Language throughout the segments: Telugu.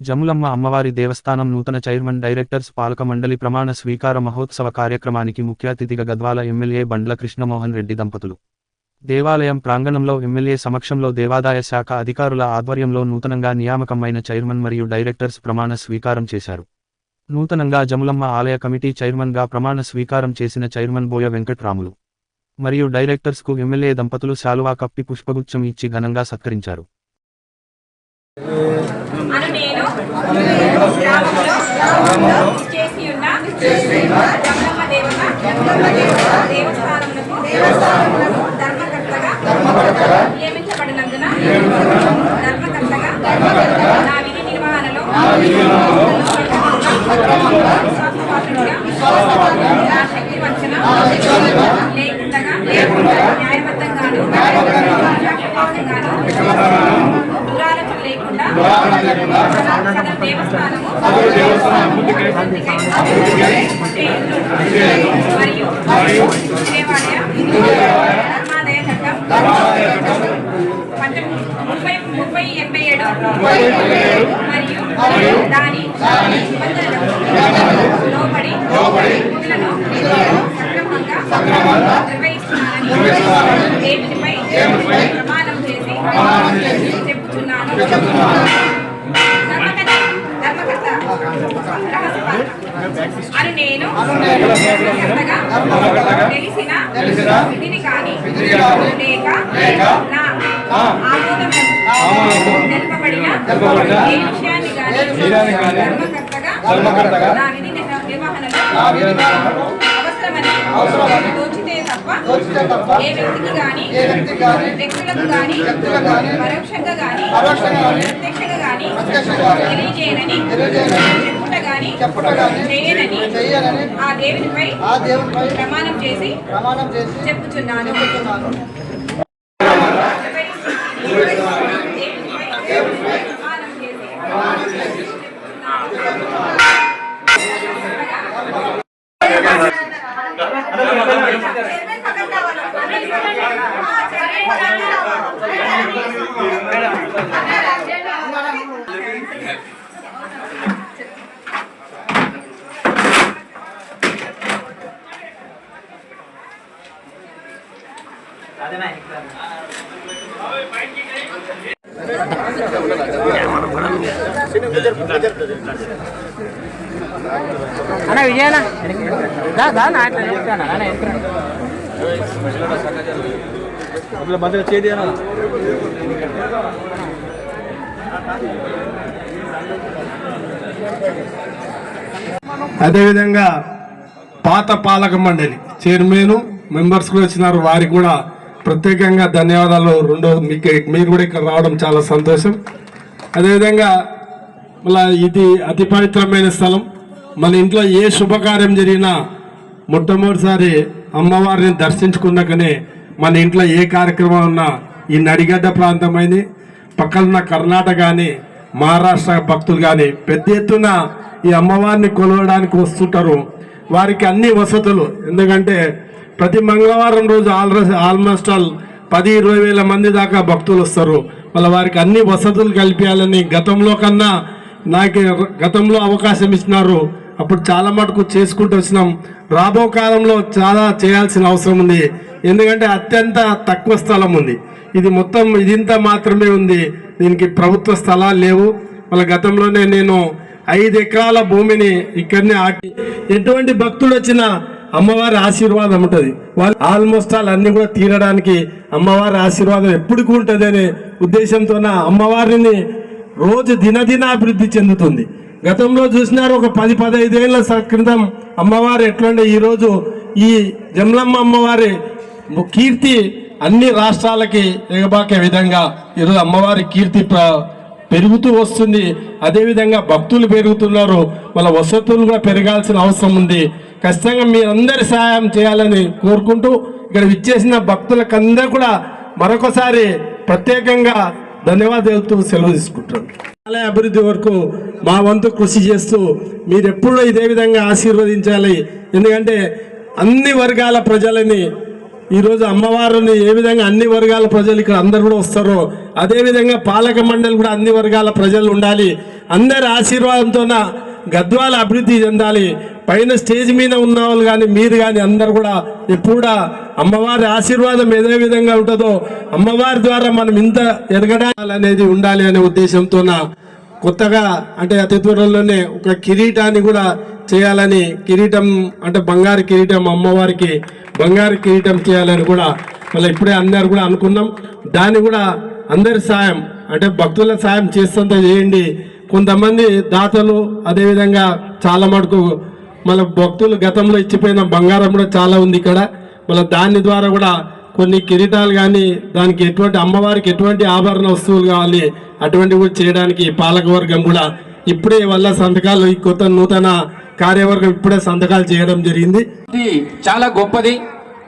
జములమ్మ అమ్మవారి దేవస్థానం నూతన చైర్మన్ డైరెక్టర్స్ పాలక మండలి ప్రమాణ స్వీకార మహోత్సవ కార్యక్రమానికి ముఖ్య అతిథిగా గద్వాల ఎమ్మెల్యే బండ్ల కృష్ణమోహన్ రెడ్డి దంపతులు. దేవాలయం ప్రాంగణంలో ఎమ్మెల్యే సమక్షంలో దేవాదాయ శాఖ అధికారుల ఆధ్వర్యంలో నూతనంగా నియామకమైన చైర్మన్ మరియు డైరెక్టర్స్ ప్రమాణ స్వీకారం చేశారు. నూతనంగా జములమ్మ ఆలయ కమిటీ చైర్మన్గా ప్రమాణ స్వీకారం చేసిన చైర్మన్ బోయ వెంకట్రాములు మరియు డైరెక్టర్స్కు ఎమ్మెల్యే దంపతులు శాలువా కప్పి పుష్పగుచ్చం ఇచ్చి ఘనంగా సత్కరించారు. అను నేను. గ్రామంలో చేసి ఉన్న జగదమ్మ దేవత దేవస్థానములకు ధర్మకర్తగా నియమించబడినందున ధర్మకర్తగా నా విధి నిర్వహణలో విశ్వాసపాత్రుడిగా నా శక్తి వంచన లేకుండా న్యాయబద్ధంగాను పక్షపాతంగాను దురాలోచన లేకుండా దేవస్థానము. మరియు ధర్మాదాయ చట్టం పంతొమ్మిది ముప్పై ముప్పై ఎనభై ఏడు మరియు దాని నిబంధనలకు లోబడి విధులను సక్రమంగా నిర్వహిస్తున్నానని దేవునిపై ప్రమాణం చేసి అని నేను తెలిసిన విధిని కానీ లేక నా ఆమోదము తెలుపబడిన ఏ విషయాన్ని కానీ ధర్మకర్తగా నా విధి నిర్వహణలో అవసరమని తప్ప ఏ వ్యక్తికి గాని వ్యక్తులకు గాని పరోక్షంగా గాని ప్రత్యక్షంగా గాని తెలియజేయనని చెప్పుట గాని చేయనని ఆ దేవునిపై ప్రమాణం చేసి చెప్పుచున్నాను. మనం అన్న విజయన? అన్న అదేవిధంగా పాత పాలక మండలి చైర్మన్ మెంబర్స్ కూడా వచ్చినారు. వారికి కూడా ప్రత్యేకంగా ధన్యవాదాలు. రెండో మీకు మీరు కూడా ఇక్కడ రావడం చాలా సంతోషం. అదేవిధంగా మళ్ళీ ఇది అతి పవిత్రమైన స్థలం. మన ఇంట్లో ఏ శుభకార్యం జరిగినా మొట్టమొదటిసారి అమ్మవారిని దర్శించుకున్నాకనే మన ఇంట్లో ఏ కార్యక్రమం ఉన్నా ఈ నడిగడ్డ ప్రాంతమైంది. పక్కన కర్ణాటక కానీ మహారాష్ట్ర భక్తులు కానీ పెద్ద ఎత్తున ఈ అమ్మవారిని కొలవడానికి వస్తుంటారు. వారికి అన్ని వసతులు. ఎందుకంటే ప్రతి మంగళవారం రోజు ఆల్ ఆల్మోస్ట్ ఆల్ పది ఇరవై వేల మంది దాకా భక్తులు వస్తారు. మళ్ళీ వారికి అన్ని వసతులు కల్పించాలని గతంలో కన్నా నాకు గతంలో అవకాశం ఇచ్చినారు. అప్పుడు చాలా మటుకు చేసుకుంటూ వచ్చినాం. రాబో కాలంలో చాలా చేయాల్సిన అవసరం ఉంది. ఎందుకంటే అత్యంత తక్కువ స్థలం ఉంది. ఇది మొత్తం ఇదింత మాత్రమే ఉంది. దీనికి ప్రభుత్వ స్థలాలు లేవు. వాళ్ళ గతంలోనే నేను ఐదు ఎకరాల భూమిని ఇక్కడనే ఆటి ఎటువంటి భక్తుడు వచ్చినా అమ్మవారి ఆశీర్వాదం ఉంటుంది. వాళ్ళు ఆల్మోస్ట్ ఆల్ అన్ని కూడా తీరడానికి అమ్మవారి ఆశీర్వాదం ఎప్పుడు ఉంటుంది అనే ఉద్దేశంతో అమ్మవారిని రోజు దినదిన అభివృద్ధి చెందుతుంది. గతంలో చూసినారు ఒక పది పదహైదేళ్ళ క్రితం అమ్మవారు ఎట్లుండే ఈరోజు ఈ జమ్లమ్మ అమ్మవారి కీర్తి అన్ని రాష్ట్రాలకి ఎగబాకే విధంగా ఈరోజు అమ్మవారి కీర్తి ప్ర- పెరుగుతూ వస్తుంది. అదేవిధంగా భక్తులు పెరుగుతున్నారు. వాళ్ళ వసతులు కూడా పెరగాల్సిన అవసరం ఉంది. ఖచ్చితంగా మీరందరి సహాయం చేయాలని కోరుకుంటూ ఇక్కడ విచ్చేసిన భక్తులకందరూ కూడా మరొకసారి ప్రత్యేకంగా ధన్యవాదాలు తెలుపుతూ సెలవు తీసుకుంటాను ఆలయ అభివృద్ధి వరకు మా వంతు కృషి చేస్తూ మీరు ఎప్పుడూ ఇదే విధంగా ఆశీర్వదించాలి. ఎందుకంటే అన్ని వర్గాల ప్రజలని ఈరోజు అమ్మవారిని ఏ విధంగా అన్ని వర్గాల ప్రజలు ఇక్కడ అందరు కూడా వస్తారో అదేవిధంగా పాలక మండలి కూడా అన్ని వర్గాల ప్రజలు ఉండాలి. అందరి ఆశీర్వాదంతోన గద్వాల అభివృద్ధి చెందాలి. పైన స్టేజ్ మీద ఉన్న వాళ్ళు కానీ మీరు కానీ అందరు కూడా ఎప్పుడు అమ్మవారి ఆశీర్వాదం ఏదే విధంగా ఉంటుందో అమ్మవారి ద్వారా మనం ఇంత ఎదగడాలనేది ఉండాలి అనే ఉద్దేశంతో కొత్తగా అంటే అతి త్వరలోనే ఒక కిరీటాన్ని కూడా చేయాలని కిరీటం అంటే బంగారు కిరీటం అమ్మవారికి బంగారు కిరీటం చేయాలని కూడా మళ్ళీ ఇప్పుడే అందరు కూడా అనుకున్నాం. దాన్ని కూడా అందరి సాయం అంటే భక్తుల సాయం చేస్తుంటే చేయండి. కొంతమంది దాతలు అదేవిధంగా చాలా మటుకు మన భక్తులు గతంలో ఇచ్చిపోయిన బంగారం కూడా చాలా ఉంది ఇక్కడ. మళ్ళీ దాని ద్వారా కూడా కొన్ని కిరీటాలు కానీ దానికి ఎటువంటి అమ్మవారికి ఎటువంటి ఆభరణ వస్తువులు కావాలి అటువంటివి కూడా చేయడానికి పాలకవర్గం కూడా ఇప్పుడే వల్ల సంతకాలు ఈ కొత్త నూతన కార్యవర్గం ఇప్పుడే సంతకాలు చేయడం జరిగింది. ఇది చాలా గొప్పది.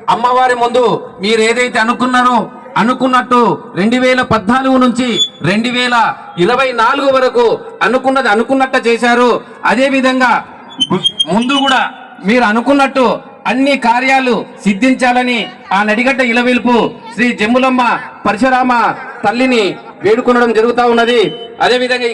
అమ్మవారి ముందు మీరు ఏదైతే అనుకున్నారో అనుకున్నట్టు రెండు వేల పద్నాలుగు నుంచి రెండు వేల ఇరవై నాలుగు వరకు అనుకున్నది అనుకున్నట్టు చేశారు. అదేవిధంగా ముందు కూడా మీరు అనుకున్నట్టు అన్ని కార్యాలు సిద్ధించాలని ఆ నడిగడ్డ ఇలవెలుపు శ్రీ జమ్ములమ్మ పరశురామ తల్లిని వేడుకొనడం జరుగుతా ఉన్నది. అదే విధంగా